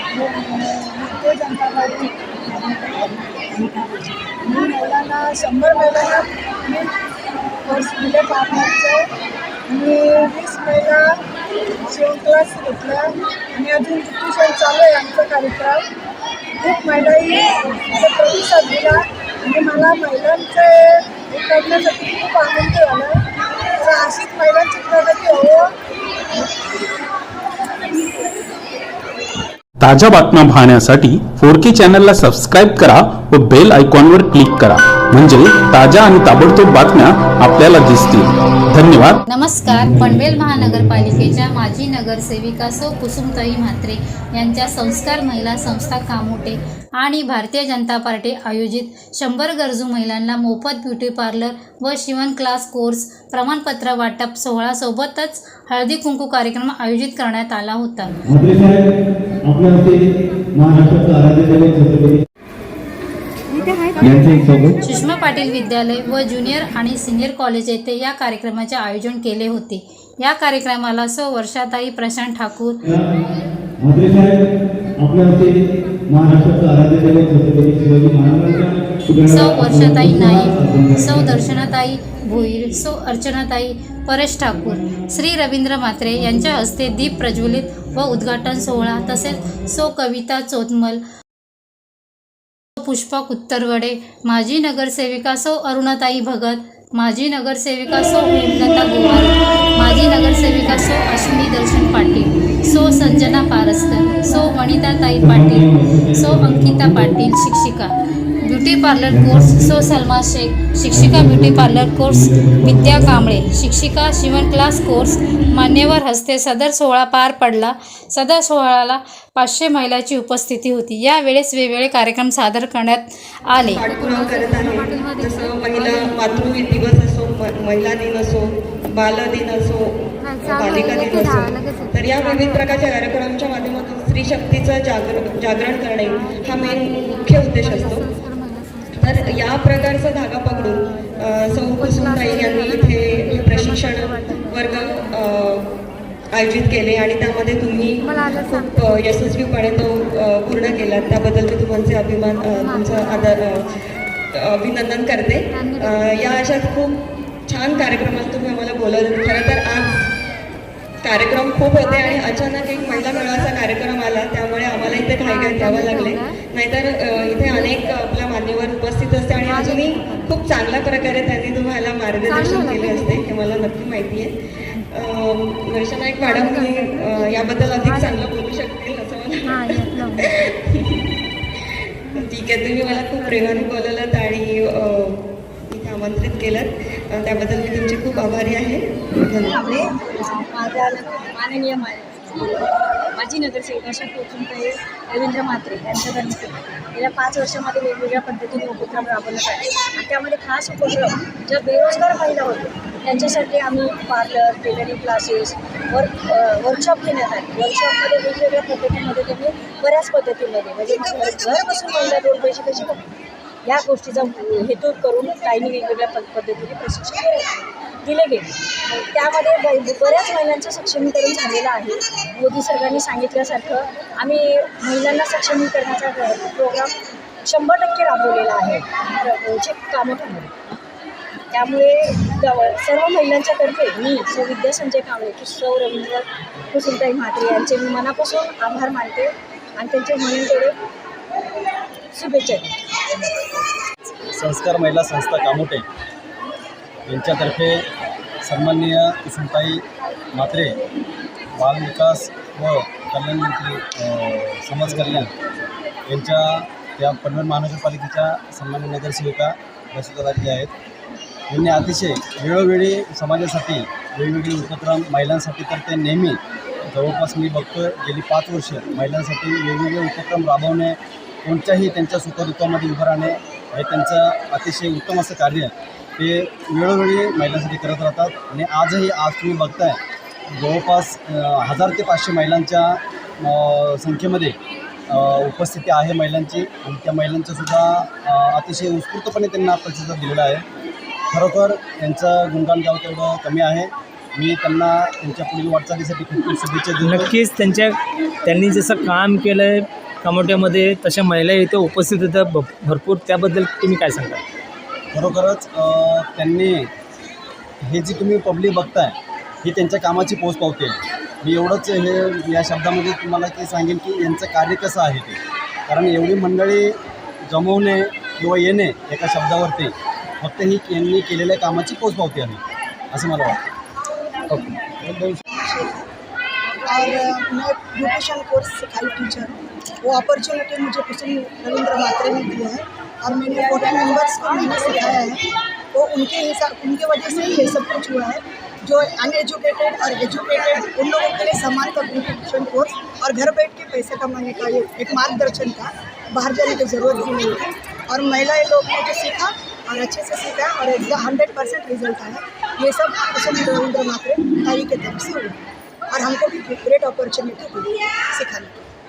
Bharatiya Janata party मी महिलांना शंभर महिलांना मी कोर्स दिले पार्लरचे मी वीस महिला शिवण क्लास घेतला आणि अजून ट्युशन चालू आहे आमचा कार्यक्रम खूप महिलाही मला प्रतिसाद दिला आणि मला महिलांचे हे करण्यासाठी खूप आनंद झाला. तर अशीच महिलांची प्रगती हो ताज्या बातम्या पाहण्यासाठी फोर के चॅनलला सबस्क्राईब करा व बेल आयकॉनवर क्लिक करा. म्हणजे ताज्या आणि ताबडतोब बातम्या आपल्याला दिसतील. धन्यवाद. नमस्कार. पनवेल महानगरपालिकेच्या माजी नगरसेविका सौ कुसुमताई म्हात्रे यांच्या संस्कार महिला संस्था कामोटे आणि भारतीय जनता पार्टी आयोजित शंभर गरजू महिलांना मोफत ब्युटी पार्लर व शिवण क्लास कोर्स प्रमाणपत्र वाटप सोहळासोबतच हळदी कुंकू कार्यक्रम आयोजित करण्यात आला होता. म्हात्रे साहेब आपल्या हस्ते महाराष्ट्राचं आराध्य दैवत छत्रपती यांचे एक सोबत. सुषमा पाटील विद्यालय व ज्युनियर आणि सिनियर कॉलेज येथे या कार्यक्रमाचे आयोजन केले होते. या कार्यक्रमाला सौ वर्षाताई प्रशांत ठाकूर म्हात्रे साहेब आपल्या हस्ते महाराष्ट्राचं आराध्य दैवत छत्रपती शिवाजी महाराजांच्या सौ वर्षाताई नाईक सौ दर्शनाताई भोईर सौ अर्चनाताई परेश ठाकूर श्री रवींद्र म्हात्रे यांच्या हस्ते दीप प्रज्वलित व उद्घाटन सोहळा तसेच सौ कविता चोतमल पुष्पा कुत्तरवडे माजी नगरसेविका सौ अरुणाताई भगत माजी नगरसेविका सौ हेमलता गोवाल माजी नगरसेविका सौ अश्विनी दर्शन पाटील. सो संजना पारस्कर सो वनिताताई पाटील सो अंकिता पाटील शिक्षिका. ब्युटी पार्लर कोर्स सो सलमा शेख शिक्षिका beauty parlour course Vidya Kamble शिक्षिका शिवण क्लास कोर्स मान्यवर हस्ते सदर सोहळा पार पडला. सदर सोहळ्याला पाचशे महिलाची उपस्थिती होती. यावेळेस वेगवेगळे कार्यक्रम सादर करण्यात आले. मातृ दिवस असो महिला दिन असो बाल दिन असो बालिका दिन असो तर या विविध प्रकारच्या कार्यक्रमांच्या माध्यमातून स्त्री शक्तीचं जागर जागरण करणे हा मेन मुख्य उद्देश असतो. तर या प्रकारचा धागा पकडून सौ कुसुमताई यांनी इथे हे प्रशिक्षण वर्ग आयोजित केले आणि त्यामध्ये तुम्ही खूप यशस्वीपणे तो पूर्ण केला त्याबद्दल मी तुमचे अभिमान तुमचं आदर अभिनंदन करते. या अशा खूप छान कार्यक्रमात तुम्ही आम्हाला बोलवलं. खरं तर आज कार्यक्रम खूप होते आणि अचानक एक महिला मेळाव्याचा कार्यक्रम आला. त्यामुळे आम्हाला इथे घाईघाईत यावं लागले. नाहीतर इथे अनेक आपल्या मान्यवर उपस्थित असते आणि अजूनही खूप चांगल्या प्रकारे त्यांनी तुम्हाला मार्गदर्शन केले असते हे मला नक्की माहिती आहे. वर्षा नाईक मॅडम मी याबद्दल अधिक चांगलं बोलू शकतील असं मला ठीक आहे तुम्ही मला खूप प्रेमाने बोलवलं. आणि इथे आमंत्रित केलं त्याबद्दल मी तुमची खूप आभारी आहे. माझ्या माननीय माजी नगरसेविका अशा रवींद्र म्हात्रे यांच्यातर्फे गेल्या पाच वर्षामध्ये वेगवेगळ्या पद्धतीने उपक्रम राबवण्यात आले. आणि त्यामध्ये खास उपक्रम ज्या बेरोजगार महिला होत्या त्यांच्यासाठी आम्ही parlour tailoring classes work workshop घेण्यात आले. वर्कशॉपमध्ये वेगवेगळ्या पद्धतीमध्ये त्यांनी बऱ्याच पद्धतीमध्ये म्हणजे घर बसून महिला दोन पैसे कशी कमवतील या गोष्टीचा हेतू करून काहींनी वेगवेगळ्या पद्धतीने प्रशिक्षण दिले. गेले. त्यामध्ये ब- बऱ्याच महिलांचं सक्षमीकरण झालेलं आहे. मोदी सरकारने सांगितल्यासारखं आम्ही महिलांना सक्षमीकरणाचा प्रोग्राम शंभर टक्के राबवलेला आहे. जे कामोठ्यामध्ये त्यामुळे सर्व महिलांच्यातर्फे मी सौ विद्या संजय कांबळे सौ रवींद्र कुसुमताई म्हात्रे यांचे मी मनापासून आभार मानते आणि त्यांचे म्हणून तेवढे शुभेच्छा देते. संस्कार महिला संस्था कामोटे यांच्यातर्फे सन्माननीय कुसुमताई म्हात्रे बालविकास व कल्याण मंत्री समाज कल्याण यांच्या त्या पनवेल महानगरपालिकेच्या सन्मान्य नगरसेविका बसवताची आहेत. यांनी अतिशय वेळोवेळी समाजासाठी वेगवेगळे उपक्रम महिलांसाठी तर ते नेहमी जवळपास मी बघतो गेली पाच वर्ष महिलांसाठी वेगवेगळे उपक्रम राबवणे कोणत्याही त्यांच्या सुखदुःखामध्ये उभं राहणे हे त्यांचं अतिशय उत्तम असं कार्य ते वेळोवेळी महिलांसाठी करत राहतात. आणि आजही आज तुम्ही बघताय जवळपास हजार ते पाचशे महिलांच्या संख्येमध्ये उपस्थिती आहे महिलांची. आणि त्या महिलांचंसुद्धा अतिशय उत्स्फूर्तपणे त्यांना प्रतिसाद दिलेला आहे. खरोखर त्यांचं गुणगान गाव तेवढं कमी आहे. मी त्यांना त्यांच्या पुढील वाटचालीसाठी खूप खूप शुभेच्छा नक्कीच त्यांच्या त्यांनी जसं काम केलं आहे कामोट्यामध्ये तशा महिला इथे उपस्थित होत्या. भ भरपूर. त्याबद्दल तुम्ही काय सांगता? खरोखरच त्यांनी हे जी तुम्ही पब्लिक बघताय ही त्यांच्या कामाची पोच पावते मी एवढंच हे या शब्दामध्ये तुम्हाला ते सांगेन की यांचं कार्य कसं आहे ते. कारण एवढी मंडळी जमवणे किंवा येणे एका शब्दावरती फक्त ही यांनी केलेल्या कामाची पोच पावती आहे असं मला वाटतं. ओके. और मैं ब्यूटिशियन कोर्स सिखाई टीचर वो अपॉर्चुनिटी मुझे कुसुम रविंद्र मात्रे ने दी है और मैंने फोर्टी मेंबर्स को मैंने सिखाया है। तो उनके हिसाब, उनके वजह से ही ये सब कुछ हुआ है। जो अनएजुकेटेड और एजुकेटेड उन लोगों के लिए समान का ब्यूटिशियन कोर्स और घर बैठ के पैसे कमाने का ये एक मार्गदर्शन था। बाहर जाने की ज़रूरत भी नहीं थी। और महिलाएँ लोग ने जो सीखा और अच्छे से सीखा और एग्ज़ाम हंड्रेड परसेंट रिज़ल्ट आया, ये सब कुसुम रविंद्र मात्रे ताई के तरफ़ से हुआ। और हमको भी ग्रेट अपॉर्चुनिटी सिखाने